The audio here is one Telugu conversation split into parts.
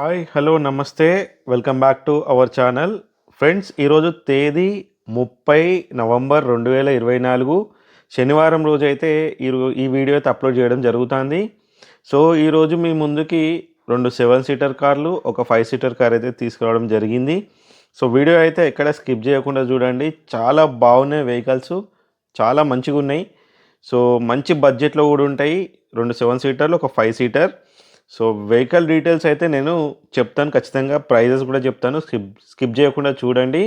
హాయ్ హలో నమస్తే. Welcome back to our channel. Friends ఈరోజు తేదీ ముప్పై నవంబర్ రెండు వేల ఇరవై నాలుగు. శనివారం రోజు అయితే ఈ ఈ వీడియో అయితే అప్లోడ్ చేయడం జరుగుతుంది. సో ఈరోజు మీ ముందుకి రెండు సెవెన్ సీటర్ కార్లు ఒక ఫైవ్ సీటర్ కార్ అయితే తీసుకురావడం జరిగింది. సో వీడియో అయితే ఎక్కడ స్కిప్ చేయకుండా చూడండి. చాలా బాగున్నాయి వెహికల్స్. చాలా మంచిగా ఉన్నాయి సో మంచి బడ్జెట్లో కూడా ఉంటాయి. రెండు సెవెన్ సీటర్లు ఒక five seater. So vehicle details అయితే నేను చెప్తాను ఖచ్చితంగా ప్రైజెస్ కూడా చెప్తాను. స్కిప్ స్కిప్ చేయకుండా చూడండి.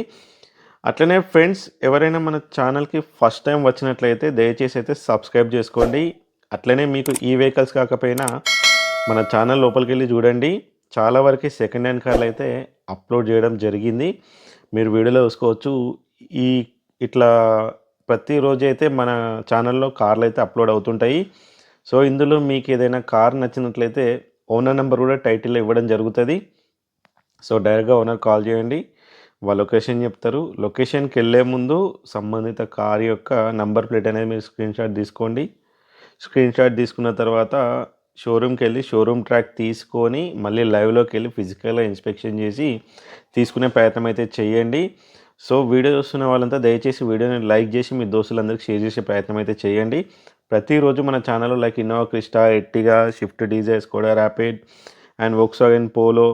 అట్లనే ఫ్రెండ్స్ ఎవరైనా మన ఛానల్కి ఫస్ట్ టైం వచ్చినట్లయితే దయచేసి అయితే సబ్స్క్రైబ్ చేసుకోండి. అట్లనే మీకు ఈ వెహికల్స్ కాకపోయినా మన ఛానల్ లోపలికి వెళ్ళి చూడండి. చాలా వరకు సెకండ్ హ్యాండ్ కార్లు అయితే అప్లోడ్ చేయడం జరిగింది. మీరు వీడియోలో చూసుకోవచ్చు. ఈ ఇట్లా ప్రతిరోజు అయితే మన ఛానల్లో కార్లు అయితే అప్లోడ్ అవుతుంటాయి. సో ఇందులో మీకు ఏదైనా కార్ నచ్చినట్లయితే ఓనర్ నెంబర్ కూడా టైటిల్లో ఇవ్వడం జరుగుతుంది. సో డైరెక్ట్గా ఓనర్ కాల్ చేయండి. వాళ్ళ లొకేషన్ చెప్తారు. లొకేషన్కి వెళ్ళే ముందు సంబంధిత కార్ యొక్క నంబర్ ప్లేట్ అనేది మీరు స్క్రీన్ షాట్ తీసుకోండి. స్క్రీన్ షాట్ తీసుకున్న తర్వాత షోరూమ్కి వెళ్ళి షోరూమ్ ట్రాక్ తీసుకొని మళ్ళీ లైవ్లోకి వెళ్ళి ఫిజికల్గా ఇన్స్పెక్షన్ చేసి తీసుకునే ప్రయత్నం అయితే చేయండి. సో వీడియో చూస్తున్న వాళ్ళంతా దయచేసి వీడియోని లైక్ చేసి మీ దోస్తులందరికీ షేర్ చేసే ప్రయత్నం అయితే చేయండి. ప్రతిరోజు మన ఛానల్లో like Innova Crysta Ertiga Swift Dzire Skoda Rapid and Volkswagen Polo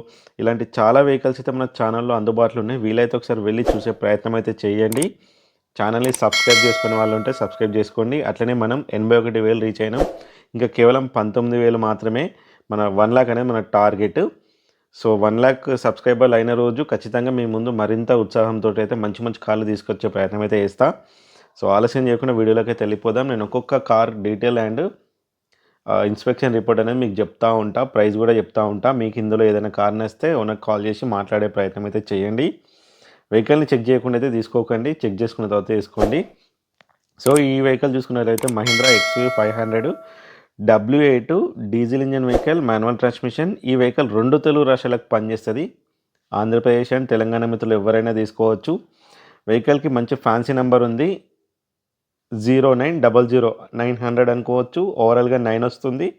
ఇలాంటి చాలా వెహికల్స్ అయితే మన ఛానల్లో అందుబాటులో ఉన్నాయి. వీలైతే ఒకసారి వెళ్ళి చూసే ప్రయత్నం అయితే చేయండి. ఛానల్ని సబ్స్క్రైబ్ చేసుకునే వాళ్ళు ఉంటే సబ్స్క్రైబ్ చేసుకోండి. అట్లనే మనం ఎనభై ఒకటి వేలు రీచ్ అయినాం. ఇంకా కేవలం పంతొమ్మిది వేలు మాత్రమే మన వన్ ల్యాక్ అనేది మన టార్గెట్. సో వన్ ల్యాక్ సబ్స్క్రైబర్లు అయిన రోజు ఖచ్చితంగా మీ ముందు మరింత ఉత్సాహంతో అయితే మంచి మంచి కార్లు తీసుకొచ్చే ప్రయత్నం అయితే చేస్తాను సో ఆలస్యం చేయకుండా వీడియోలోకి అయితే వెళ్ళిపోదాం. నేను ఒక్కొక్క car detail and inspection report అనేది మీకు చెప్తా ఉంటా. ప్రైస్ కూడా చెప్తా ఉంటా. మీకు ఇందులో ఏదైనా కార్ నేస్తే ఓనర్ కాల్ చేసి మాట్లాడే ప్రయత్నం అయితే చేయండి. వెహికల్ని చెక్ చేయకుండా అయితే తీసుకోకండి. చెక్ చేసుకున్న తర్వాత తీసుకోండి సో ఈ వెహికల్ చూసుకున్నట్లయితే Mahindra XUV five hundred W eight diesel engine vehicle manual transmission. ఈ వెహికల్ రెండు తెలుగు రాష్ట్రాలకు పనిచేస్తుంది. ఆంధ్రప్రదేశ్ అండ్ తెలంగాణ మిత్రులు ఎవరైనా తీసుకోవచ్చు. వెహికల్కి మంచి ఫ్యాన్సీ నెంబర్ ఉంది. Zero nine double zero nine hundred అనుకోవచ్చు. ఓవరాల్గా నైన్ వస్తుంది.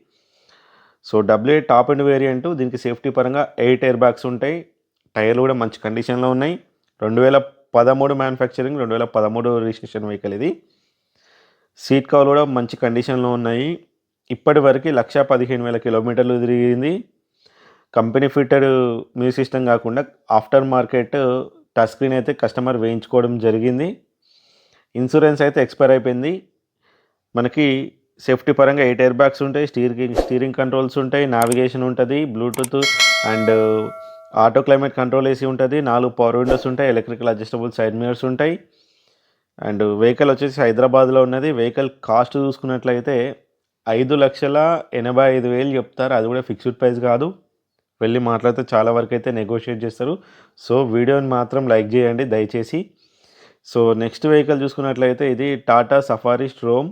So W top and variant దీనికి సేఫ్టీ పరంగా ఎయిట్ ఎయిర్ బ్యాగ్స్ ఉంటాయి. టైర్లు కూడా మంచి కండిషన్లో ఉన్నాయి. రెండు వేల పదమూడు మ్యానుఫ్యాక్చరింగ్ రెండు వేల పదమూడు రిజిస్ట్రేషన్ వెహికల్ ఇది. సీట్ కవర్ కూడా మంచి కండిషన్లో ఉన్నాయి. ఇప్పటి వరకు లక్ష పదిహేను వేల కిలోమీటర్లు తిరిగింది. కంపెనీ ఫిట్టెడ్ మ్యూజిక్ సిస్టమ్ కాకుండా ఆఫ్టర్ మార్కెట్ టచ్ స్క్రీన్ అయితే కస్టమర్ వేయించుకోవడం జరిగింది. ఇన్సూరెన్స్ అయితే ఎక్స్పైర్ అయిపోయింది. మనకి సేఫ్టీ పరంగా ఎయిట్ ఎయిర్ బ్యాగ్స్ ఉంటాయి స్టీరింగ్ స్టీరింగ్ కంట్రోల్స్ ఉంటాయి నావిగేషన్ ఉంటుంది Bluetooth and auto climate control AC ఉంటుంది నాలుగు పవర్ విండోస్ ఉంటాయి ఎలక్ట్రికల్ అడ్జస్టబుల్ సైడ్ మిరర్స్ ఉంటాయి. అండ్ వెహికల్ వచ్చేసి హైదరాబాద్లో ఉన్నది. వెహికల్ కాస్ట్ చూసుకున్నట్లయితే ఐదు లక్షల ఎనభై ఐదు వేలు చెప్తారు. అది కూడా ఫిక్స్డ్ ప్రైస్ కాదు. వెళ్ళి మాట్లాడితే చాలా వరకు అయితే నెగోషియేట్ చేస్తారు. సో వీడియోని మాత్రం లైక్ చేయండి. దయచేసి సో నెక్స్ట్ వెహికల్ చూసుకున్నట్లయితే ఇది Tata Safari Storme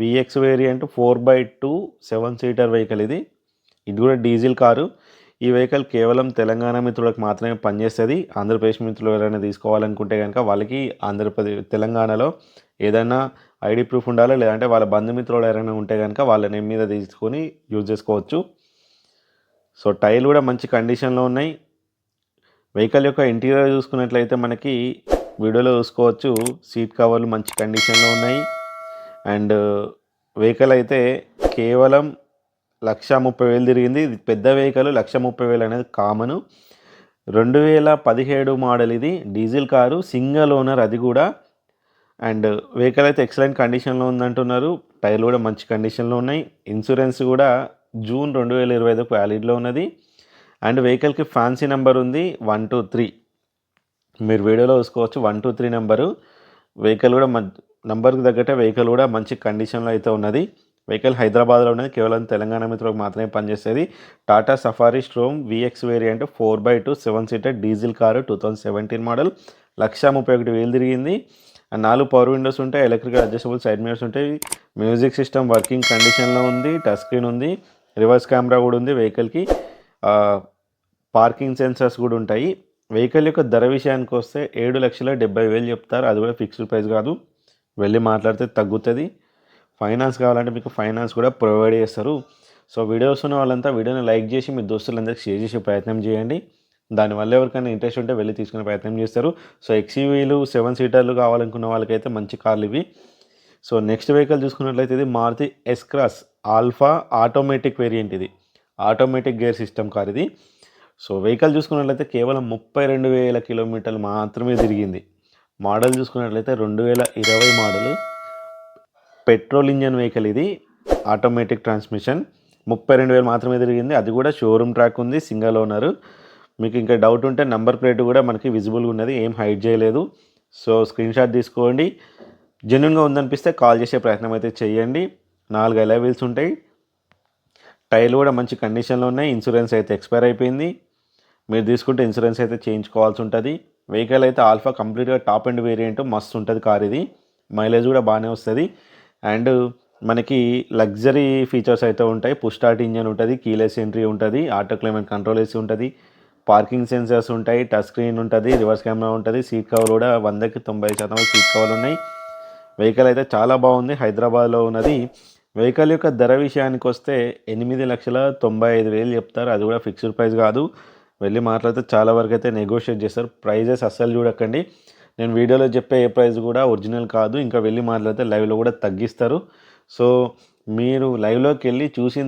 VX variant four by two seven seater vehicle ఇది. ఇది కూడా డీజిల్ కారు. ఈ వెహికల్ కేవలం తెలంగాణ మిత్రులకు మాత్రమే పనిచేస్తుంది. ఆంధ్రప్రదేశ్ మిత్రులు ఎవరైనా తీసుకోవాలనుకుంటే కనుక వాళ్ళకి ఆంధ్రప్రదేశ్ తెలంగాణలో ఏదైనా ఐడి ప్రూఫ్ ఉండాలి? లేదంటే వాళ్ళ బంధుమిత్రులు ఎవరైనా ఉంటే కనుక వాళ్ళ నేమ్ మీద తీసుకొని యూజ్ చేసుకోవచ్చు. సో టైర్లు కూడా మంచి కండిషన్లో ఉన్నాయి. వెహికల్ యొక్క ఇంటీరియర్ చూసుకున్నట్లయితే మనకి వీడియోలో చూసుకోవచ్చు. సీట్ కవర్లు మంచి కండిషన్లో ఉన్నాయి. అండ్ వెహికల్ అయితే కేవలం లక్ష ముప్పై వేలు తిరిగింది. ఇది పెద్ద వెహికల్ లక్ష ముప్పై వేలు అనేది కామను. రెండు వేల పదిహేడు మోడల్ ఇది. డీజిల్ కారు సింగల్ ఓనర్ అది కూడా. అండ్ వెహికల్ అయితే ఎక్సలెంట్ కండిషన్లో ఉందంటున్నారు. టైర్లు కూడా మంచి కండిషన్లో ఉన్నాయి. ఇన్సూరెన్స్ కూడా జూన్ రెండు వేల ఇరవై ఐదుకు వ్యాలిడ్లో ఉన్నది. అండ్ వెహికల్కి ఫ్యాన్సీ నెంబర్ ఉంది. One two three. మీరు వీడియోలో చూసుకోవచ్చు. One two three number vehicle కూడా మం నంబర్కి తగ్గట్టే వెహికల్ కూడా మంచి కండిషన్లో అయితే ఉన్నది. వెహికల్ హైదరాబాద్లో ఉన్నది. కేవలం తెలంగాణ మిత్రులకు మాత్రమే పనిచేస్తుంది Tata Safari Storme VX variant four by two seven seater diesel car two thousand seventeen model lakh ముప్పై ఒకటి వేలు తిరిగింది. నాలుగు పవర్ విండోస్ ఉంటాయి. ఎలక్ట్రికల్ అడ్జస్టబుల్ సైడ్ మిరర్స్ ఉంటాయి. మ్యూజిక్ సిస్టమ్ వర్కింగ్ కండిషన్లో ఉంది. టచ్ స్క్రీన్ ఉంది. రివర్స్ కెమెరా కూడా ఉంది వెహికల్కి పార్కింగ్ సెన్సర్స్ కూడా ఉంటాయి. వెహికల్ యొక్క ధర విషయానికి వస్తే ఏడు లక్షల డెబ్బై వేలు చెప్తారు. అది కూడా ఫిక్స్డ్ ప్రైస్ కాదు. వెళ్ళి మాట్లాడితే తగ్గుతుంది. ఫైనాన్స్ కావాలంటే మీకు ఫైనాన్స్ కూడా ప్రొవైడ్ చేస్తారు. సో వీడియోస్ ఉన్న వాళ్ళంతా వీడియోని లైక్ చేసి మీ దోస్తులందరికీ షేర్ చేసే ప్రయత్నం చేయండి. దానివల్ల ఎవరికైనా ఇంట్రెస్ట్ ఉంటే వెళ్ళి తీసుకునే ప్రయత్నం చేస్తారు. సో ఎక్సీవీలు సెవెన్ సీటర్లు కావాలనుకున్న వాళ్ళకైతే మంచి కార్లు ఇవి. సో నెక్స్ట్ వెహికల్ చూసుకున్నట్లయితే ఇది Maruti S cross alpha automatic variant ఇది. ఆటోమేటిక్ గేర్ సిస్టమ్ కార్ ఇది. సో వెహికల్ చూసుకున్నట్లయితే కేవలం ముప్పై రెండు వేల కిలోమీటర్లు మాత్రమే తిరిగింది. మోడల్ చూసుకున్నట్లయితే రెండు వేల ఇరవై మోడల్. పెట్రోల్ ఇంజన్ వెహికల్ ఇది. Automatic transmission. ముప్పై రెండు వేలు మాత్రమే తిరిగింది. అది కూడా షోరూమ్ ట్రాక్ ఉంది సింగల్ ఓనర్. మీకు ఇంకా డౌట్ ఉంటే నంబర్ ప్లేట్ కూడా మనకి విజిబుల్గా ఉన్నది ఏం హైడ్ చేయలేదు. సో స్క్రీన్ షాట్ తీసుకోండి. జెన్యున్గా ఉందనిపిస్తే కాల్ చేసే ప్రయత్నం అయితే చేయండి. నాలుగు అలా ఉంటాయి. టైర్లు కూడా మంచి కండిషన్లో ఉన్నాయి. ఇన్సూరెన్స్ అయితే ఎక్స్పైర్ అయిపోయింది. మీరు తీసుకుంటే ఇన్సూరెన్స్ అయితే చేయించుకోవాల్సి ఉంటుంది. వెహికల్ అయితే ఆల్ఫా కంప్లీట్గా టాప్ అండ్ వేరియంట్ మస్తు ఉంటుంది కార్ ఇది. మైలేజ్ కూడా బాగానే వస్తుంది. అండ్ మనకి లగ్జరీ ఫీచర్స్ అయితే ఉంటాయి. పుష్టార్ట్ ఇంజన్ ఉంటుంది కీలెస్ ఎంట్రీ ఉంటుంది ఆటో క్లైమేట్ కంట్రోల్ ఏసీ ఉంటుంది పార్కింగ్ సెన్సర్స్ ఉంటాయి టచ్ స్క్రీన్ ఉంటుంది రివర్స్ కెమెరా ఉంటుంది సీట్ కవర్ కూడా వందకి తొంభై శాతం సీట్ కవర్లు ఉన్నాయి. వెహికల్ అయితే చాలా బాగుంది హైదరాబాద్లో ఉన్నది. వెహికల్ యొక్క ధర విషయానికి వస్తే ఎనిమిది లక్షల తొంభై ఐదు వేలు చెప్తారు. అది కూడా ఫిక్స్డ్ ప్రైస్ కాదు. వెళ్ళి మాట్లాడితే చాలా వరకు అయితే నెగోషియేట్ చేస్తారు. ప్రైజెస్ అస్సలు చూడకండి. నేను వీడియోలో చెప్పే ఏ ప్రైస్ కూడా ఒరిజినల్ కాదు. ఇంకా వెళ్ళి మాట్లాడితే లైవ్లో కూడా తగ్గిస్తారు. సో మీరు లైవ్లోకి వెళ్ళి చూసిన